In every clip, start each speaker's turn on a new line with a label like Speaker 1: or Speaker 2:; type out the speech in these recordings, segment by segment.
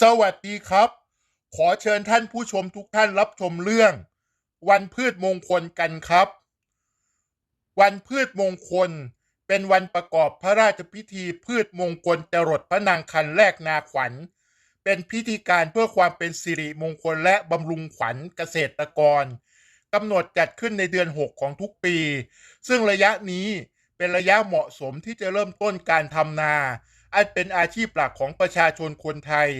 Speaker 1: สวัสดีครับ ขอเชิญท่านผู้ชมทุกท่านรับชมเรื่อง วันพืชมงคลกันครับ วันพืชมงคล เป็นวันประกอบพระราชพิธีพืชมงคลจรดพระนางคันแรกนาขวัญ เป็นพิธีการเพื่อความเป็นสิริมงคลและบำรุงขวัญเกษตรกรกำหนดจัดขึ้นในเดือน 6 ของทุกปี ซึ่งระยะนี้เป็นระยะเหมาะสมที่จะเริ่มต้นการทำนา อันเป็นอาชีพหลักของประชาชนคนไทย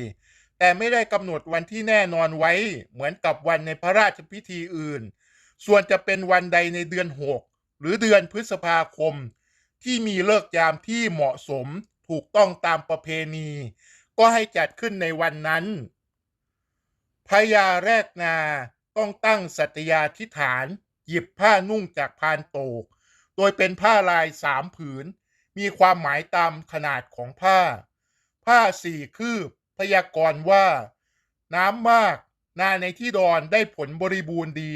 Speaker 1: แต่ไม่ได้กำหนดวันที่แน่นอนไว้เหมือนกับวันในพระราชพิธีอื่น ส่วนจะเป็นวันใดในเดือน 6 หรือเดือนพฤษภาคม ที่มีเลิกยามที่เหมาะสมถูกต้องตามประเพณี ก็ให้จัดขึ้นในวันนั้นพญาแรกนาต้องตั้งสัตยาธิฐาน หยิบผ้านุ่งจากพานโตก โดยเป็นผ้าลายสามผืน มีความหมายตามขนาดของผ้า ผ้าสี่คืบพยากรณ์ว่า น้ำมาก นาในที่ดอนได้ผลบริบูรณ์ดี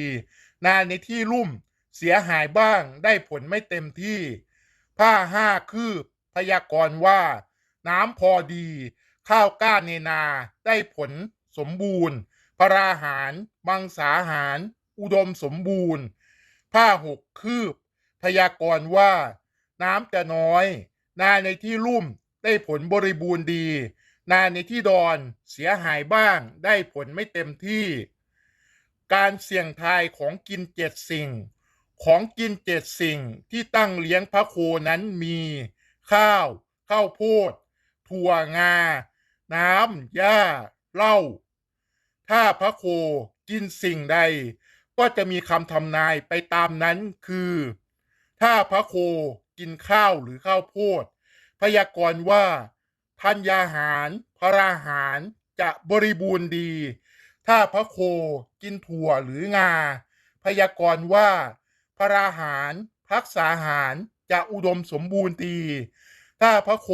Speaker 1: นาในที่ลุ่มเสียหายบ้างได้ผลไม่เต็มที่ ผ้าห้าคืบพยากรณ์ว่า น้ำพอดี ข้าวก้าในนาได้ผลสมบูรณ์พราหารมังสาหาร อุดมสมบูรณ์ ผ้าหกคืบ พยากรณ์ว่า น้ำจะน้อย นาในที่ลุ่มได้ผลบริบูรณ์ดี นาในที่ดอนเสียหายบ้างได้ผลไม่เต็มที่ การเสี่ยงทายของกินเจ็ดสิ่ง ของกินเจ็ดสิ่งที่ตั้งเลี้ยงพระโคนั้นมี ข้าว ข้าวโพด ถั่วงา น้ำหญ้าเหล้าถ้าพระโคกินสิ่งใด ก็จะมีคำทำนายไปตามนั้นคือ ถ้าพระโค กินข้าวหรือข้าวโพด พยากรณ์ว่าธัญญาหาร พราหารจะบริบูรณ์ดี ถ้าพระโคกินถั่วหรืองา พยากรณ์ว่า พราหารพักษาหารจะอุดมสมบูรณ์ดี ถ้าพระโค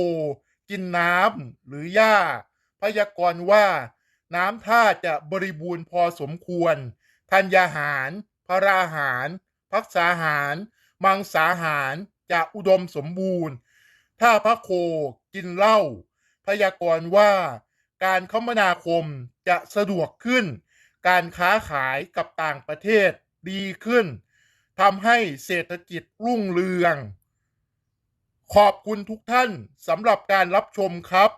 Speaker 1: กินน้ำหรือหญ้า พยากรณ์ว่า น้ำท่าจะบริบูรณ์พอสมควรธัญญาหาร พราหารพักษาหาร มังสาหาร จะอุดมสมบูรณ์ ถ้าพระโคกินเหล้าพยากรณ์ว่าการคมนาคมจะสะดวกขึ้น การค้าขายกับต่างประเทศดีขึ้นทำให้เศรษฐกิจรุ่งเรือง ขอบคุณทุกท่านสำหรับการรับชมครับ